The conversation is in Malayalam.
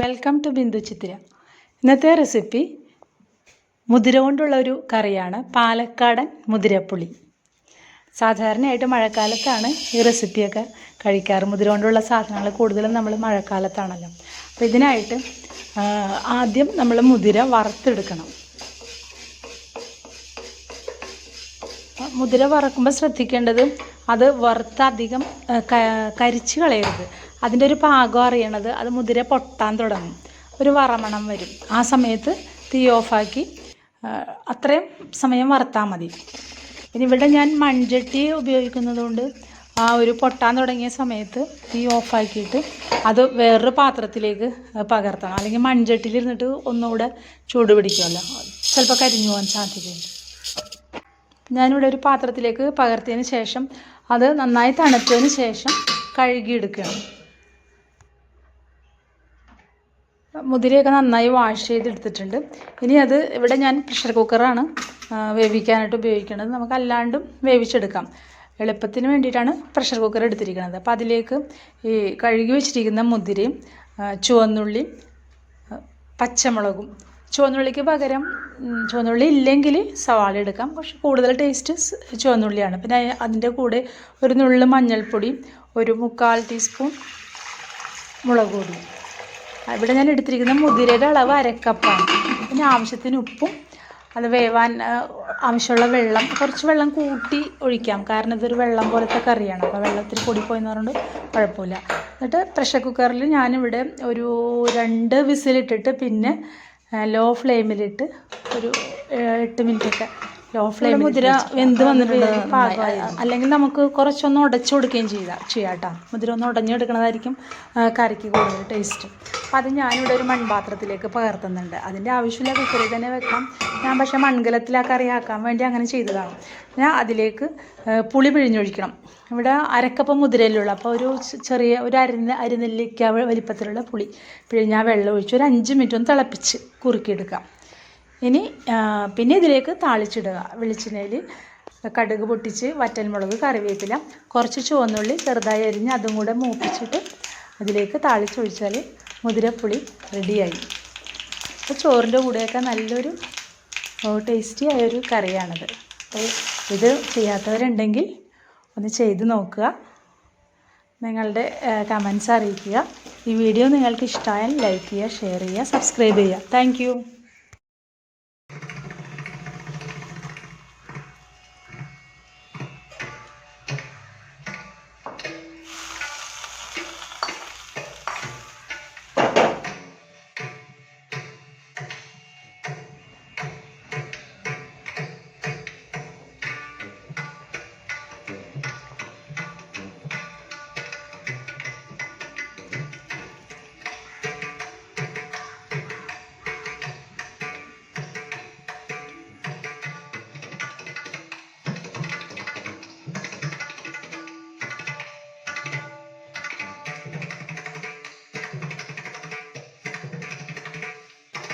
വെൽക്കം ടു ബിന്ദു ചിത്ര ഇന്നത്തെ റെസിപ്പി മുതിര കൊണ്ടുള്ള ഒരു കറിയാണ് പാലക്കാടൻ മുതിരപ്പുളി. സാധാരണയായിട്ട് മഴക്കാലത്താണ് ഈ റെസിപ്പിയൊക്കെ കഴിക്കാറ്. മുതിര കൊണ്ടുള്ള സാധനങ്ങൾ കൂടുതലും നമ്മൾ മഴക്കാലത്താണല്ലോ. അപ്പോൾ ഇതിനായിട്ട് ആദ്യം നമ്മൾ മുതിര വറുത്തെടുക്കണം. മുതിര വറക്കുമ്പോൾ ശ്രദ്ധിക്കേണ്ടത് അത് വറുത്ത് അധികം ആ, ക- കരിച്ച് കളയരുത്. അതിന്റെ ഒരു പാകം അറിയണത് അത് മുതിര പൊട്ടാൻ തുടങ്ങും. ഒരു വറമണം വരും. ആ സമയത്ത് തീ ഓഫാക്കി അത്രയും സമയം വറുത്താൽ മതി. പിന്നെ ഇവിടെ ഞാൻ മൺചട്ടി ഉപയോഗിക്കുന്നതുകൊണ്ട് ആ ഒരു പൊട്ടാൻ തുടങ്ങിയ സമയത്ത് തീ ഓഫാക്കിയിട്ട് അത് വേറൊരു പാത്രത്തിലേക്ക് പകർത്തണം. അല്ലെങ്കിൽ മൺചട്ടിയിലിരുന്നിട്ട് ഒന്നുകൂടെ ചൂട് പിടിക്കുമല്ലോ. ചിലപ്പോൾ കരിഞ്ഞു പോകാൻ സാധ്യതയുണ്ട്. ഞാനിവിടെ ഒരു പാത്രത്തിലേക്ക് പകർത്തിയതിന് ശേഷം അത് നന്നായി തണുത്തതിന് ശേഷം കഴുകിയെടുക്കണം മുതിരയൊക്കെ നന്നായി വാഷ് ചെയ്തെടുത്തിട്ടുണ്ട്. ഇനി അത് ഇവിടെ ഞാൻ പ്രഷർ കുക്കറാണ് വേവിക്കാനായിട്ട് ഉപയോഗിക്കുന്നത്. നമുക്ക് അല്ലാണ്ടും വേവിച്ചെടുക്കാം. എളുപ്പത്തിന് വേണ്ടിയിട്ടാണ് പ്രഷർ കുക്കർ എടുത്തിരിക്കുന്നത്. അപ്പോൾ അതിലേക്ക് ഈ കഴുകി വെച്ചിരിക്കുന്ന മുതിരയും ചുവന്നുള്ളി പച്ചമുളകും. ചുവന്നുള്ളിക്ക് പകരം ചുവന്നുള്ളി ഇല്ലെങ്കിൽ സവാള എടുക്കാം. പക്ഷെ കൂടുതൽ ടേസ്റ്റ് ചുവന്നുള്ളിയാണ്. പിന്നെ അതിന്റെ കൂടെ ഒരു നുള്ളു മഞ്ഞൾപ്പൊടി ഒരു മുക്കാൽ ടീസ്പൂൺ മുളക് പൊടി ഇവിടെ ഞാൻ എടുത്തിരിക്കുന്ന മുതിരയുടെ അളവ് അരക്കപ്പാണ് പിന്നെ ആവശ്യത്തിന് ഉപ്പും അത് വേവാൻ ആവശ്യമുള്ള വെള്ളം കുറച്ച് വെള്ളം കൂട്ടി ഒഴിക്കാം. കാരണം ഇതൊരു വെള്ളം പോലത്തെ കറിയാണ്. അപ്പോൾ വെള്ളത്തിൽ പൊടി പോയെന്ന് പറഞ്ഞുകൊണ്ട് കുഴപ്പമില്ല. എന്നിട്ട് പ്രഷർ കുക്കറിൽ ഞാനിവിടെ ഒരു രണ്ട് വിസിലിട്ടിട്ട് പിന്നെ ലോ ഫ്ലെയിമിലിട്ട് ഒരു എട്ട് മിനിറ്റൊക്കെ ലോ ഫ്ലെയിം മുതിര വെന്ത് വന്നിട്ടുണ്ട്. പാകമായി. അല്ലെങ്കിൽ നമുക്ക് കുറച്ചൊന്ന് ഉടച്ചു കൊടുക്കുകയും ചെയ്യാം ചെയ്യാം കേട്ടോ മുതിര ഒന്ന് ഉടഞ്ഞെടുക്കണതായിരിക്കും എടുക്കുന്നതായിരിക്കും കറിക്ക് കൂടുതൽ ടേസ്റ്റ് അപ്പോൾ അത് ഞാനിവിടെ ഒരു മൺപാത്രത്തിലേക്ക് പകർത്തുന്നുണ്ട്. അതിന്റെ ആവശ്യമില്ല കുക്കറിൽ തന്നെ വെക്കാം ഞാൻ പക്ഷേ മൺകലത്തിൽ ആ കറി ആക്കാൻ വേണ്ടി അങ്ങനെ ചെയ്തതാണ്. ഞാൻ അതിലേക്ക് പുളി പിഴിഞ്ഞൊഴിക്കണം. ഇവിടെ അരക്കപ്പം മുതിരയിലുള്ള അപ്പോൾ ഒരു ചെറിയ ഒരു അരിന അരിനെല്ലിക്ക വലിപ്പത്തിലുള്ള പുളി പിഴിഞ്ഞ് ആ വെള്ളം ഒഴിച്ച് ഒരു അഞ്ച് മിനിറ്റ് ഒന്ന് തിളപ്പിച്ച് കുറുക്കിയെടുക്കാം. ഇനി പിന്നെ ഇതിലേക്ക് താളിച്ചിടുക. വെളിച്ചെണ്ണയിൽ കടുക് പൊട്ടിച്ച് വറ്റൽമുളക് കറിവേപ്പില കുറച്ച് ചുവന്നുള്ളി ചെറുതായി അരിഞ്ഞ് അതും കൂടെ മൂപ്പിച്ചിട്ട് അതിലേക്ക് താളിച്ചൊഴിച്ചാൽ മുതിരപ്പുളി റെഡിയായി. അപ്പോൾ ചോറിന്റെ കൂടെയൊക്കെ നല്ലൊരു ടേസ്റ്റി ആയൊരു കറിയാണിത്. അപ്പോൾ ഇത് ചെയ്യാത്തവരുണ്ടെങ്കിൽ ഒന്ന് ചെയ്ത് നോക്കുക. നിങ്ങളുടെ കമൻസ് അറിയിക്കുക. ഈ വീഡിയോ നിങ്ങൾക്ക് ഇഷ്ടമായാൽ ലൈക്ക് ചെയ്യുക ഷെയർ ചെയ്യുക സബ്സ്ക്രൈബ് ചെയ്യുക. താങ്ക്